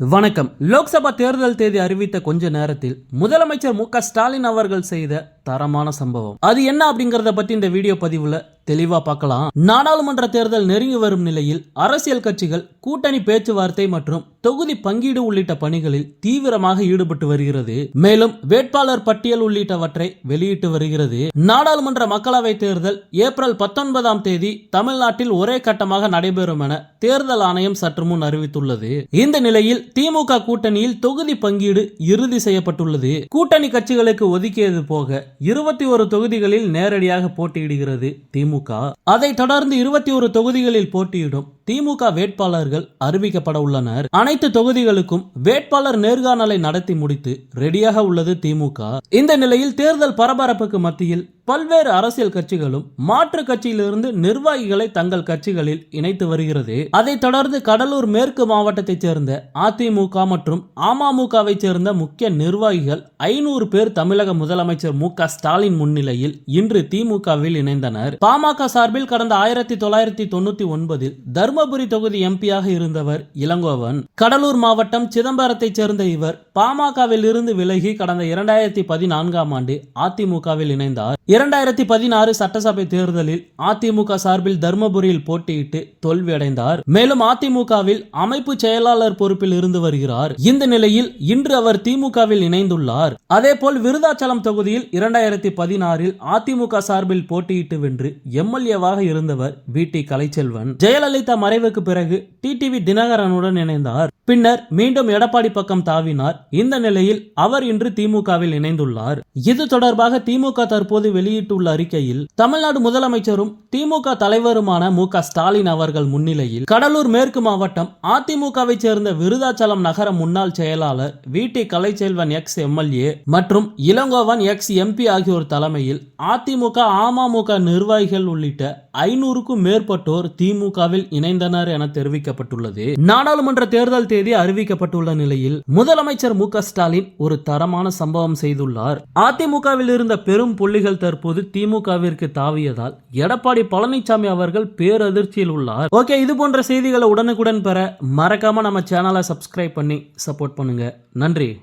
வணக்கம். லோக்சபா தேர்தல் தேதி அறிவித்த கொஞ்ச நேரத்தில் முதலமைச்சர் மு ஸ்டாலின் அவர்கள் செய்த தரமான சம்பவம். அது என்ன அப்படிங்கறத பத்தி இந்த வீடியோ பதிவுல தெளிவா பார்க்கலாம். நாடாளுமன்ற தேர்தல் நெருங்கி வரும் நிலையில் அரசியல் கட்சிகள் கூட்டணி பேச்சுவார்த்தை மற்றும் தொகுதி பங்கீடு உள்ளிட்ட பணிகளில் தீவிரமாக ஈடுபட்டு வருகிறது. மேலும் வேட்பாளர் பட்டியல் உள்ளிட்டவற்றை வெளியிட்டு வருகிறது. நாடாளுமன்ற மக்களவை தேர்தல் ஏப்ரல் பத்தொன்பதாம் தேதி தமிழ்நாட்டில் ஒரே கட்டமாக நடைபெறும் என தேர்தல் ஆணையம் சற்று முன் அறிவித்துள்ளது. இந்த நிலையில் திமுக கூட்டணியில் தொகுதி பங்கீடு இறுதி செய்யப்பட்டுள்ளது. கூட்டணி கட்சிகளுக்கு ஒதுக்கியது போக இருபத்தி ஒரு தொகுதிகளில் நேரடியாக போட்டியிடுகிறது திமுக அதைத் தொடர்ந்து இருபத்தி ஒரு தொகுதிகளில் போட்டியிடும் திமுக வேட்பாளர்கள் அறிவிக்கப்பட உள்ளனர். அனைத்து தொகுதிகளுக்கும் வேட்பாளர் நேர்காணலை நடத்தி முடித்து ரெடியாக உள்ளது திமுக. இந்த நிலையில் தேர்தல் பரபரப்புக்கு மத்தியில் பல்வேறு அரசியல் கட்சிகளும் மாற்று கட்சியிலிருந்து நிர்வாகிகளை தங்கள் கட்சிகளில் இணைத்து வருகிறது. அதைத் தொடர்ந்து கடலூர் மேற்கு மாவட்டத்தைச் சேர்ந்த அதிமுக மற்றும் அமமுகவை சேர்ந்த முக்கிய நிர்வாகிகள் ஐநூறு பேர் தமிழக முதலமைச்சர் மு க ஸ்டாலின் முன்னிலையில் இன்று திமுகவில் இணைந்தனர். பாமக சார்பில் கடந்த ஆயிரத்தி தொள்ளாயிரத்தி தொண்ணூத்தி ஒன்பதில் தர்ம தருமபுரி தொகுதி எம்பியாக இருந்தவர் இளங்கோவன். கடலூர் மாவட்டம் சிதம்பரத்தைச் சேர்ந்த இவர் பாமகவில் இருந்து விலகி கடந்த இரண்டாயிரத்தி பதினான்காம் ஆண்டு அதிமுகவில் இணைந்தார். இரண்டாயிரத்தி பதினாறு சட்டசபை தேர்தலில் அதிமுக சார்பில் தருமபுரியில் போட்டியிட்டு தோல்வியடைந்தார். மேலும் அதிமுகவில் அமைப்பு செயலாளர் பொறுப்பில் இருந்து வருகிறார். இந்த நிலையில் இன்று அவர் திமுகவில் இணைந்துள்ளார். அதேபோல் விருதாச்சலம் தொகுதியில் இரண்டாயிரத்தி பதினாறில் அதிமுக சார்பில் போட்டியிட்டு வென்று எம்எல்ஏவாக இருந்தவர் வி. டி. கலைச்செல்வன். ஜெயலலிதா மறைவுக்கு பிறகு டிடிவி தினகரனுடன் இணைந்தார். பின்னர் மீண்டும் எடப்பாடி பக்கம் தாவினார். இந்த நிலையில் அவர் இன்று திமுகவில் இணைந்துள்ளார். இது தொடர்பாக திமுக தற்போது வெளியிட்டுள்ள அறிக்கையில் தமிழ்நாடு முதலமைச்சரும் திமுக தலைவருமான மு க ஸ்டாலின் அவர்கள் முன்னிலையில் கடலூர் மேற்கு மாவட்டம் அதிமுகவை சேர்ந்த விருதாச்சலம் நகர முன்னாள் செயலாளர் V. T. Kalaiselvan ex MLA மற்றும் இளங்கோவன் எக்ஸ் எம்பி ஆகியோர் தலைமையில் அதிமுக அமமுக நிர்வாகிகள் உள்ளிட்ட ஐநூறுக்கும் மேற்பட்டோர் திமுகவில் இணைந்தனர் என தெரிவிக்கப்பட்டுள்ளது. நாடாளுமன்ற தேர்தல் தேதி அறிவிக்கப்பட்டுள்ள நிலையில் முதலமைச்சர் மு ஸ்டாலின் ஒரு தரமான சம்பவம் செய்துள்ளார். அதிமுகவில் இருந்த பெரும் புள்ளிகள் தற்போது திமுகவிற்கு தாவியதால் எடப்பாடி பழனிசாமி அவர்கள் பேரதிர்ச்சியில் உள்ளார். ஓகே இது போன்ற செய்திகளை உடனுக்குடன் பெற மறக்காம நம்ம சேனலை சப்ஸ்கிரைப் பண்ணி சப்போர்ட் பண்ணுங்க. நன்றி.